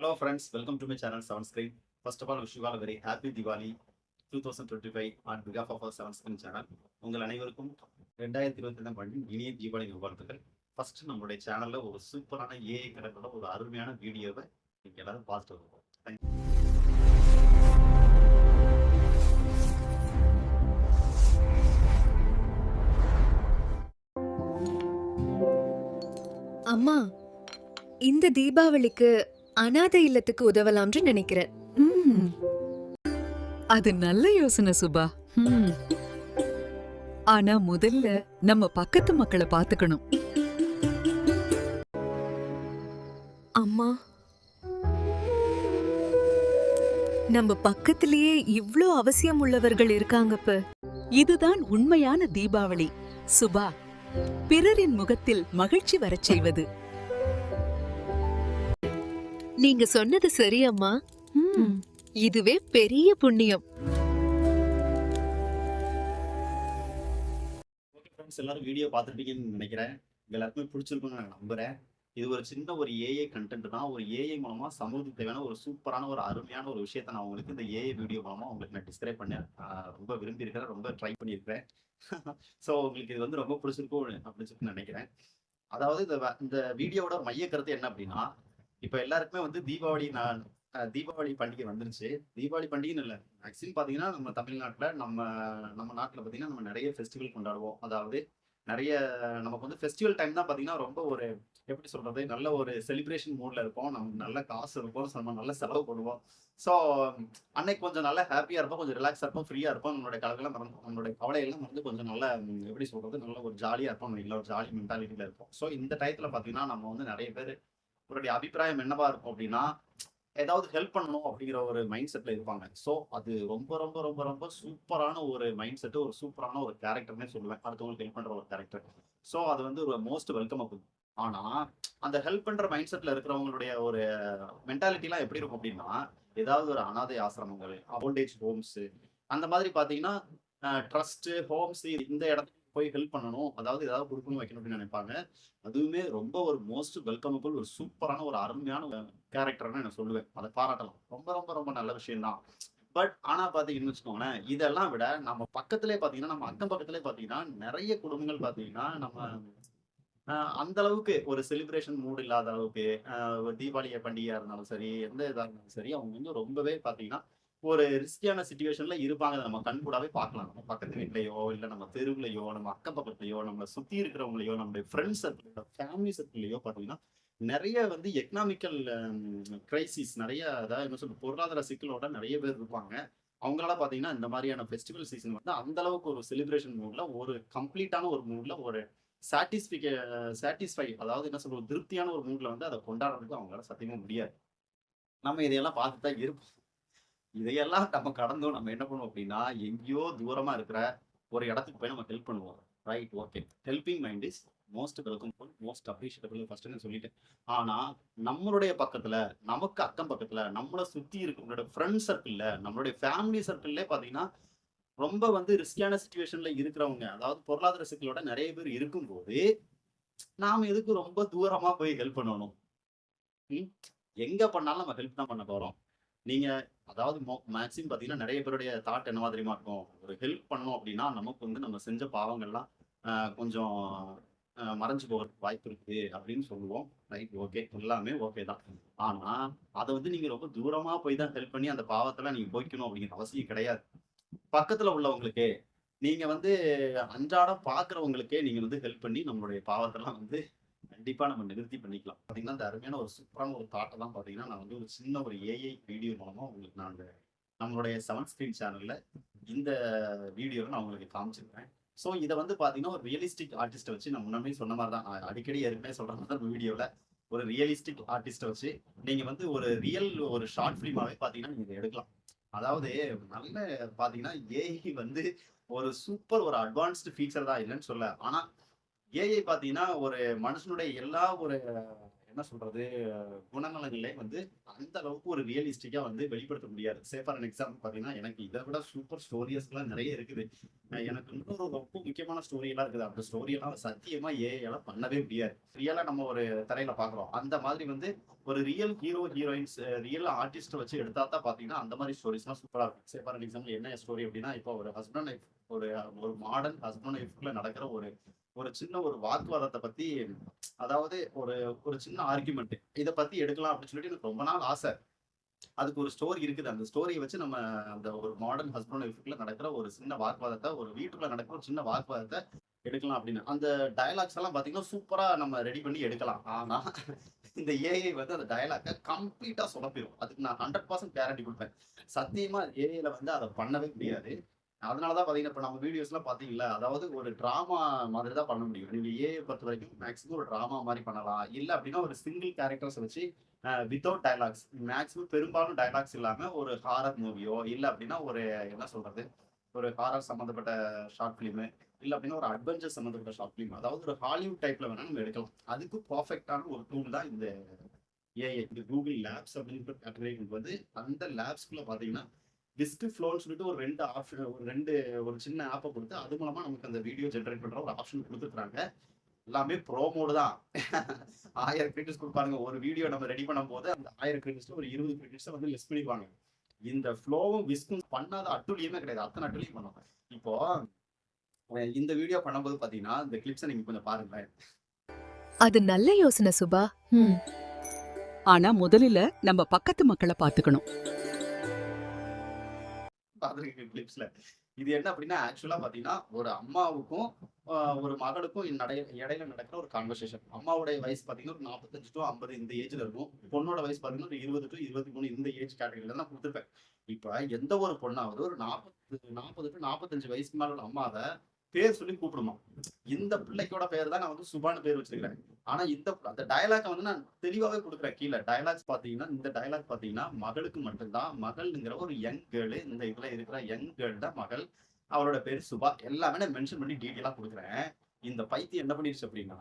Hello friends welcome to my channel seven screen first of all wish all very happy Diwali two thousand twenty five on because of of seven screen channel உங்கள் அனைவருக்கும் ரெண்டாயிரத்தி இருபத்தி ரெண்டாம் ஆண்டின் இனிய தீபாவளி நல்வாழ்த்துக்கள். First நம்மளுடைய சேனலில் ஒரு சூப்பரான ஏஐ கணக்கோட ஒரு அருமையான வீடியோவை நீங்கள் எல்லாரும் பார்த்துட்டு வருவோம். அம்மா இந்த தீபாவளிக்கு அனாதை இல்லத்துக்கு உதவலாம்னு நினைக்கிறேன். அது நல்ல யோசனை சுபா. ஆனா முதல்ல நம்ம பக்கத்து மக்களை பாத்துக்கணும். அம்மா. நம்ம பக்கத்திலேயே இவ்ளோ அவசியம் உள்ளவர்கள் இருக்காங்க இப்ப. இதுதான் உண்மையான தீபாவளி. சுபா பிறரின் முகத்தில் மகிழ்ச்சி வரச் செய்வது. நீங்க சொன்னது சரி அம்மா. இதுவே பெரிய புண்ணியம். எல்லாரும் வீடியோ பார்த்துருப்பீங்கன்னு நினைக்கிறேன். எல்லாருக்குமே பிடிச்சிருக்கும்னு நான் நம்புறேன். இது ஒரு சின்ன ஒரு ஏஐ கண்டென்ட் தான். ஒரு ஏஐ மூலமா சமூகத்துக்கு தேவையான ஒரு சூப்பரான ஒரு அருமையான ஒரு விஷயத்தை நான் உங்களுக்கு இந்த ஏஐ வீடியோ மூலமா உங்களுக்கு நான் டிஸ்கிரைப் பண்ண ரொம்ப விரும்பி இருக்கிறேன் ரொம்ப ட்ரை பண்ணியிருக்கிறேன். ஸோ உங்களுக்கு இது வந்து ரொம்ப பிடிச்சிருக்கும் அப்படின்னு சொல்லி நினைக்கிறேன். அதாவது இந்த இந்த வீடியோவோட மைய கருத்து என்ன அப்படின்னா இப்போ எல்லாருக்குமே வந்து தீபாவளி நான் தீபாவளி பண்டிகை வந்துருச்சு. தீபாவளி பண்டிகைன்னு இல்லை. மேக்சிமம் பார்த்தீங்கன்னா நம்ம தமிழ்நாட்டில் நம்ம நம்ம நாட்டில் பார்த்தீங்கன்னா நம்ம நிறைய ஃபெஸ்டிவல் கொண்டாடுவோம். அதாவது நிறைய நமக்கு வந்து ஃபெஸ்டிவல் டைம் தான் பார்த்தீங்கன்னா ரொம்ப ஒரு எப்படி சொல்றது நல்ல ஒரு செலிப்ரேஷன் மூட்ல இருப்போம். நமக்கு நல்ல காசு இருக்கும் நம்ம நல்ல செலவு பண்ணுவோம். ஸோ அன்னைக்கு கொஞ்சம் நல்லா ஹாப்பியாக இருப்போம். கொஞ்சம் ரிலாக்ஸாக இருப்போம். ஃப்ரீயாக இருப்போம். நம்மளுடைய கலகெல்லாம் மறந்து நம்மளுடைய கவலையெல்லாம் வந்து கொஞ்சம் நல்ல எப்படி சொல்றது நல்ல ஒரு ஜாலியாக இருப்போம். இல்லை ஒரு ஜாலி மென்டாலிட்டியில் இருப்போம். ஸோ இந்த டயத்தில் பார்த்தீங்கன்னா நம்ம வந்து நிறைய பேர் உங்களுடைய அபிப்பிராயம் என்னவா இருக்கும் அப்படின்னா ஏதாவது ஹெல்ப் பண்ணணும் அப்படிங்கிற ஒரு மைண்ட் செட்ல இருப்பாங்க. ஸோ அது ரொம்ப ரொம்ப ரொம்ப ரொம்ப சூப்பரான ஒரு மைண்ட் செட்டு ஒரு சூப்பரான ஒரு கேரக்டர்னே சொல்லுவேன் அடுத்தவங்களுக்கு ஹெல்ப் பண்ற ஒரு கேரக்டர் ஸோ அது வந்து ஒரு மோஸ்ட் வெல்கமபிள் ஆனா அந்த ஹெல்ப் பண்ற மைண்ட் செட்ல இருக்கிறவங்களுடைய ஒரு மென்டாலிட்டிலாம் எப்படி இருக்கும் அப்படின்னா ஏதாவது ஒரு அனாதை ஆசிரமங்கள் ஓல்டேஜ் ஹோம்ஸ் அந்த மாதிரி பாத்தீங்கன்னா ட்ரஸ்ட் ஹோம்ஸ் இந்த இடத்துக்கு போய் ஹெல்ப் பண்ணணும். அதாவது ஏதாவது கொடுக்கணும் வைக்கணும் அப்படின்னு நினைப்பாங்க. அதுவுமே ரொம்ப ஒரு மோஸ்ட் வெல்கமபிள் ஒரு சூப்பரான ஒரு அருமையான கேரக்டர்னு நான் சொல்லுவேன். அதை பாராட்டலாம். ரொம்ப ரொம்ப ரொம்ப நல்ல விஷயம் தான் பட் ஆனா பாத்தீங்கன்னு வச்சுக்கோங்களேன் இதெல்லாம் விட நம்ம பக்கத்திலே பாத்தீங்கன்னா நம்ம அக்கம் பக்கத்திலே பாத்தீங்கன்னா நிறைய குடும்பங்கள் பாத்தீங்கன்னா நம்ம அந்த அளவுக்கு ஒரு செலிப்ரேஷன் மூடு இல்லாத அளவுக்கு ஒரு தீபாவளி பண்டிகையா இருந்தாலும் சரி எந்த இதாக இருந்தாலும் சரி அவங்க வந்து ரொம்பவே பாத்தீங்கன்னா ஒரு ரிஸ்கியான சுச்சுவேஷன்ல இருப்பாங்க. அதை நம்ம கண்கூடாவே பார்க்கலாம். நம்ம பக்கத்து வீட்லயோ இல்ல நம்ம தெருவுலையோ நம்ம அக்கம் பக்கத்துலயோ நம்மளை சுத்தி இருக்கிறவங்களையோ நம்மளுடைய ஃப்ரெண்ட்ஸ் சர்க்கிளோ ஃபேமிலி சர்க்கிள்லயோ பாத்தீங்கன்னா நிறைய வந்து எக்கனாமிக்கல் கிரைசிஸ் நிறைய அதாவது என்ன சொல்ற பொருளாதார சிக்கலோட நிறைய பேர் இருப்பாங்க. அவங்களால பாத்தீங்கன்னா இந்த மாதிரியான ஃபெஸ்டிவல் சீசன் வந்து அந்த அளவுக்கு ஒரு செலிப்ரேஷன் மூட்ல ஒரு கம்ப்ளீட்டான ஒரு மூட்ல ஒரு சாட்டிஸ்பிகே சாட்டிஸ்ஃபை அதாவது என்ன சொல்ற திருப்தியான ஒரு மூட்ல வந்து அதை கொண்டாடுறதுக்கு அவங்களால சத்தியமா முடியாது. நம்ம இதையெல்லாம் பார்த்து தான் இருப்போம். இதையெல்லாம் நம்ம கடந்தோம். நம்ம என்ன பண்ணுவோம் அப்படின்னா எங்கேயோ தூரமா இருக்கிற ஒரு இடத்துக்கு போய் நம்ம ஹெல்ப் பண்ணுவோம். Right okay helping mind is most welcome most appreciable first நான் சொல்லிட்டேன். ஆனா நம்மளுடைய பக்கத்துல நமக்கு அக்கம் பக்கத்துல நம்மளை சுத்தி இருக்கிறவங்களோட ஃப்ரெண்ட் சர்க்கிள்ல நம்மளுடைய ஃபேமிலி சர்க்கிள்ல பாத்தீங்கன்னா ரொம்ப வந்து ரிஸ்கியான சுச்சுவேஷன்ல இருக்கிறவங்க அதாவது பொருளாதார சிக்கலோட நிறைய பேர் இருக்கும்போது நாம எதுக்கு ரொம்ப தூரமா போய் ஹெல்ப் பண்ணணும்? ம்? எங்க பண்ணாலும் நம்ம ஹெல்ப் தான் பண்ண போறோம். நீங்க அதாவது மேக்ஸிமம் பார்த்தீங்கன்னா நிறைய பேருடைய தாட் என்னவா தெரியுமா இருக்கும் ஒரு ஹெல்ப் பண்ணணும் அப்படின்னா நமக்கு வந்து நம்ம செஞ்ச பாவங்கள்லாம் கொஞ்சம் மறைஞ்சு போகிறதுக்கு வாய்ப்பு இருக்குது அப்படின்னு சொல்லுவோம். ரைட் ஓகே எல்லாமே ஓகே தான். ஆனால் அதை வந்து நீங்கள் ரொம்ப தூரமாக போய் தான் ஹெல்ப் பண்ணி அந்த பாவத்தெல்லாம் நீங்கள் போய்க்கணும் அப்படிங்கிற அவசியம் கிடையாது. பக்கத்தில் உள்ளவங்களுக்கு நீங்கள் வந்து அன்றாடம் பார்க்குறவங்களுக்கே நீங்கள் வந்து ஹெல்ப் பண்ணி நம்மளுடைய பாவத்தெல்லாம் வந்து கண்டிப்பா நம்ம நிவர்த்தி பண்ணிக்கலாம். பாத்தீங்கன்னா இந்த அருமையான ஒரு சூப்பரான ஒரு தாட்டை தான் பாத்தீங்கன்னா நான் வந்து ஒரு சின்ன ஒரு ஏஐ வீடியோ மூலமா உங்களுக்கு நான் நம்மளுடைய செவன் ஸ்கிரீன் சேனல்ல இந்த வீடியோவை நான் உங்களுக்கு காமிச்சிருக்கேன். ஸோ இதை வந்து பாத்தீங்கன்னா ஒரு ரியலிஸ்டிக் ஆர்டிஸ்ட்டை வச்சு நான் முன்னாடி சொன்ன மாதிரி தான் அடிக்கடி ஏற்கனவே சொல்ற மாதிரி தான் வீடியோல ஒரு ரியலிஸ்டிக் ஆர்டிஸ்ட்டை வச்சு நீங்க வந்து ஒரு ரியல் ஒரு ஷார்ட் ஃபிலிமாவே பாத்தீங்கன்னா நீங்க இதை எடுக்கலாம். அதாவது நல்ல பாத்தீங்கன்னா ஏஐ வந்து ஒரு சூப்பர் ஒரு அட்வான்ஸ்டு ஃபீச்சர் தான் இல்லைன்னு சொல்ல ஆனா ஏஐ பார்த்தீங்கன்னா ஒரு மனுஷனுடைய எல்லா ஒரு என்ன சொல்றது குணநலங்களே வந்து அந்த அளவுக்கு ஒரு ரியலிஸ்டிக்கா வந்து வெளிப்படுத்த முடியாது. சே ஃபார் எக்ஸாம்பிள் பாத்தீங்கன்னா எனக்கு இதை விட சூப்பர் ஸ்டோரியஸ்லாம் நிறைய இருக்குது. எனக்கு இன்னொரு ரொம்ப முக்கியமான ஸ்டோரி எல்லாம் இருக்குது. அந்த ஸ்டோரி எல்லாம் சத்தியமா ஏஐல பண்ணவே முடியாது. ரியலா நம்ம ஒரு தரையில பாக்குறோம். அந்த மாதிரி வந்து ஒரு real hero heroines real artist வச்சு எடுத்தா தான் பாத்தீங்கன்னா அந்த மாதிரி ஸ்டோரிஸ்லாம் சூப்பரா இருக்கும். சே ஃபார் எக்ஸாம்பிள் என்ன ஸ்டோரி அப்படின்னா இப்போ ஒரு ஹஸ்பண்ட் ஒய்ஃப் ஒரு ஒரு மாடர்ன் ஹஸ்பண்ட் ஒய்ஃப்குள்ள நடக்கிற ஒரு ஒரு சின்ன ஒரு வாக்குவாதத்தை பத்தி அதாவது ஒரு ஒரு சின்ன ஆர்குமெண்ட் இதை பத்தி எடுக்கலாம் அப்படின்னு சொல்லிட்டு எனக்கு ரொம்ப நாள் ஆசை. அதுக்கு ஒரு ஸ்டோரி இருக்குது. அந்த ஸ்டோரியை வச்சு நம்ம அந்த ஒரு மாடர்ன் ஹஸ்பண்ட் ஒய்ஃபுக்குள்ள நடக்கிற ஒரு சின்ன வாக்குவாதத்தை ஒரு வீட்டுக்குள்ள நடக்கிற ஒரு சின்ன வாக்குவாதத்தை எடுக்கலாம் அப்படின்னு. அந்த டயலாக்ஸ் எல்லாம் பாத்தீங்கன்னா சூப்பரா நம்ம ரெடி பண்ணி எடுக்கலாம். ஆனா இந்த ஏஐ வந்து அந்த டயலாக்கை கம்ப்ளீட்டா சொதப்பிடும் அதுக்கு நான் ஹண்ட்ரட் பர்சன்ட் கேரண்டி கொடுப்பேன். சத்தியமா ஏஐல வந்து அதை பண்ணவே முடியாது. அதனாலதான் பாத்தீங்கன்னா இப்ப நம்ம வீடியோஸ் எல்லாம் பாத்தீங்களா? அதாவது ஒரு டிராமா மாதிரி தான் பண்ண முடியும். நீங்க ஏஐ பொறுத்த வரைக்கும் மேக்ஸிமம் ஒரு டிராமா மாதிரி பண்ணலாம். இல்ல அப்படின்னா ஒரு சிங்கிள் கேரக்டர்ஸ் வச்சு வித்தவுட் டைலாக்ஸ் மேக்ஸிமம் பெரும்பாலும் டைலாக்ஸ் இல்லாம ஒரு ஹாரர் மூவியோ இல்ல அப்படின்னா ஒரு என்ன சொல்றது? ஒரு ஹாரர் சம்மந்தப்பட்ட ஷார்ட் ஃபிலிமு இல்ல அப்படின்னா ஒரு அட்வென்ச்சர் சம்மந்தப்பட்ட ஷார்ட் ஃபிலிம் அதாவது ஒரு ஹாலிவுட் டைப்ல வேணா நம்ம எடுக்கலாம். அதுக்கு பர்ஃபெக்டான ஒரு டூல் தான் இந்த ஏஐ இந்த கூகுள் லேப்ஸ் அப்படின்ற கேட்டகரி வந்து அந்த லேப்ஸ்குள்ள பாத்தீங்கன்னா டிஸ்க் ஃப்ளோன்னு சொல்லிட்டு ஒரு ரெண்டு ஆப்ஷன் ஒரு ரெண்டு ஒரு சின்ன ஆப்பை கொடுத்து அது மூலமா நமக்கு அந்த வீடியோ ஜென்ரேட் பண்ற ஒரு ஆப்ஷன் கொடுத்துருக்காங்க எல்லாமே ப்ரோ மோடு தான். ஆயிரம் கிரெடிட்ஸ் கொடுப்பாங்க ஒரு வீடியோ நம்ம ரெடி பண்ணும் போது அந்த ஆயிரம் கிரெடிட்ஸ்ல ஒரு இருபது கிரெடிட்ஸை வந்து லிஸ்ட் பண்ணிடுவாங்க. இந்த ஃப்ளோவும் விஸ்கும் பண்ணாத அட்டுலியுமே கிடையாது. அத்தனை அட்டுலியும் பண்ணுவாங்க. இப்போ இந்த வீடியோ பண்ணும்போது பாத்தீங்கன்னா இந்த கிளிப்ஸை நீங்க கொஞ்சம் பாருங்களேன். அது நல்ல யோசனை சுபா. ஆனா முதலில் நம்ம பக்கத்து மக்களை பாத்துக்கணும் பார்த்துருக்கேன் கிளிப்ஸ்ல இது என்ன அப்படின்னா ஆக்சுவலா பாத்தீங்கன்னா ஒரு அம்மாவுக்கும் ஒரு மகளுக்கும் நடை இடையில நடக்கிற ஒரு கான்வர்சேஷன் அம்மாவுடைய வயசு பாத்தீங்கன்னா ஒரு நாற்பத்தஞ்சு டு ஐம்பது இந்த ஏஜ்ல இருக்கும். பொண்ணோட வயசு பாத்தீங்கன்னா ஒரு இருபது டு இருபத்தி மூணு இந்த ஏஜ் கேட்டகரியில தான் கொடுத்துருப்பேன். இப்ப எந்த ஒரு பொண்ணாவது ஒரு நாற்பது நாற்பது டு நாற்பத்தஞ்சு வயசுக்கு மேல அம்மாவை பேர் சொல்லி கூப்பிடணும். இந்த பிள்ளைக்கோட பேர் தான் நான் வந்து சுபான்னு பேர் வச்சிருக்கிறேன். ஆனா இந்த அந்த டயலாக் வந்து நான் தெளிவாவே கொடுக்குறேன். கீழே டயலாக்ஸ் பாத்தீங்கன்னா இந்த டயலாக் பாத்தீங்கன்னா மகளுக்கு மட்டும்தான். மகள்ங்கிற ஒரு யங் கேர்ளு இந்த இதுல இருக்கிற யங் கேர்ள் தான் மகள். அவரோட பேர் சுபா. எல்லாமே நான் மென்ஷன் பண்ணி டீட்டெயிலா கொடுக்குறேன். இந்த பைத்தியம் என்ன பண்ணிருச்சு அப்படின்னா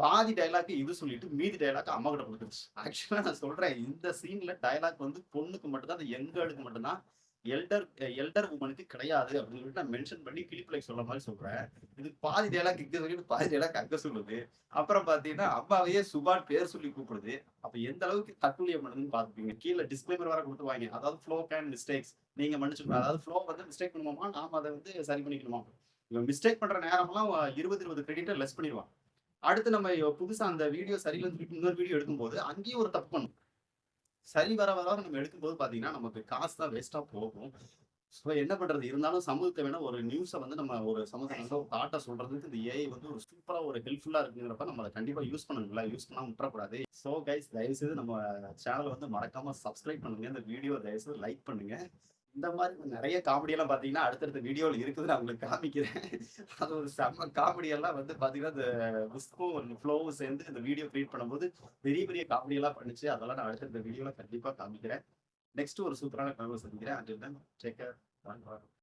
பாதி டைலாக் இது சொல்லிட்டு மீதி டைலாக் அம்மா கிட்ட கொடுத்துருச்சு. ஆக்சுவலா நான் சொல்றேன் இந்த சீன்ல டைலாக் வந்து பொண்ணுக்கு மட்டும்தான் அந்த யங் கேர்ளுக்கு மட்டும்தான் எல்டர் எல்டர் உமனுக்கு கிடையாது அப்படின்னு சொல்லிட்டு நான் மென்ஷன் பண்ணி கிளிப்லை சொல்ல மாதிரி சொல்றேன். இது பாதி டேலாக் இங்க சொல்லிட்டு பாதி டேலாக் அங்க சொல்லுது. அப்புறம் பாத்தீங்கன்னா அம்மாவையே சுபான் பேர் சொல்லி கூப்பிடுது. அப்ப எந்த அளவுக்கு தட்டுலியம் பண்ணுதுன்னு பாத்துப்பீங்க கீழே டிஸ்க்ளைமர் கொடுத்து வாங்க. அதாவது ஃப்ளோ கேன் மிஸ்டேக்ஸ் நீங்க மன்னிச்சுக்கணும் அதாவது ஃப்ளோ வந்து மிஸ்டேக் பண்ணுவோமா? நாம அதை வந்து சரி பண்ணிக்கணுமா? இவன் மிஸ்டேக் பண்ற நேரம்லாம் இருபது இருபது கிரெடிட்டை லெஸ் பண்ணிடுவான் அடுத்து நம்ம புதுசா அந்த வீடியோ சரியில்லைன்னு சொல்லிட்டு இன்னொரு வீடியோ எடுக்கும்போது அங்கேயும் ஒரு தப்பு பண்ணும். சரி வர வர நம்ம எடுக்கும்போது பாத்தீங்கன்னா நமக்கு காசு தான் வேஸ்டா போகும். ஸோ என்ன பண்றது? இருந்தாலும் சமூகத்தை வேணா ஒரு நியூஸை வந்து நம்ம ஒரு சமூகத்தை ஒரு தாட்டை சொல்றதுக்கு இந்த ஏஐ வந்து ஒரு சூப்பரா ஒரு ஹெல்ப்ஃபுல்லா இருக்குங்கிறப்ப நம்ம அதை கண்டிப்பா யூஸ் பண்ணுங்களா யூஸ் பண்ணால் விட்டுறக்கூடாது. ஸோ கைஸ் தயவுசெய்து நம்ம சேனலை வந்து மறக்காமல் சப்ஸ்கிரைப் பண்ணுங்க. இந்த வீடியோ தயவுசெய்து லைக் பண்ணுங்க. இந்த மாதிரி நிறைய காமெடி எல்லாம் பாத்தீங்கன்னா அடுத்தடுத்த வீடியோவில் இருக்குது. நான் உங்களுக்கு காமிக்கிறேன். அது ஒரு செம்ம காமெடி எல்லாம் வந்து பாத்தீங்கன்னா இந்த புஸ்கும் ஃப்ளோவும் சேர்ந்து இந்த வீடியோ கிரியேட் பண்ணும்போது பெரிய பெரிய காமெடி எல்லாம் பண்ணுச்சு. அதெல்லாம் நான் அடுத்தடுத்த வீடியோல கண்டிப்பா காமிக்கிறேன். நெக்ஸ்ட் ஒரு சூப்பரான கனவு சந்திக்கிறேன் அண்டில் டேக் கேர்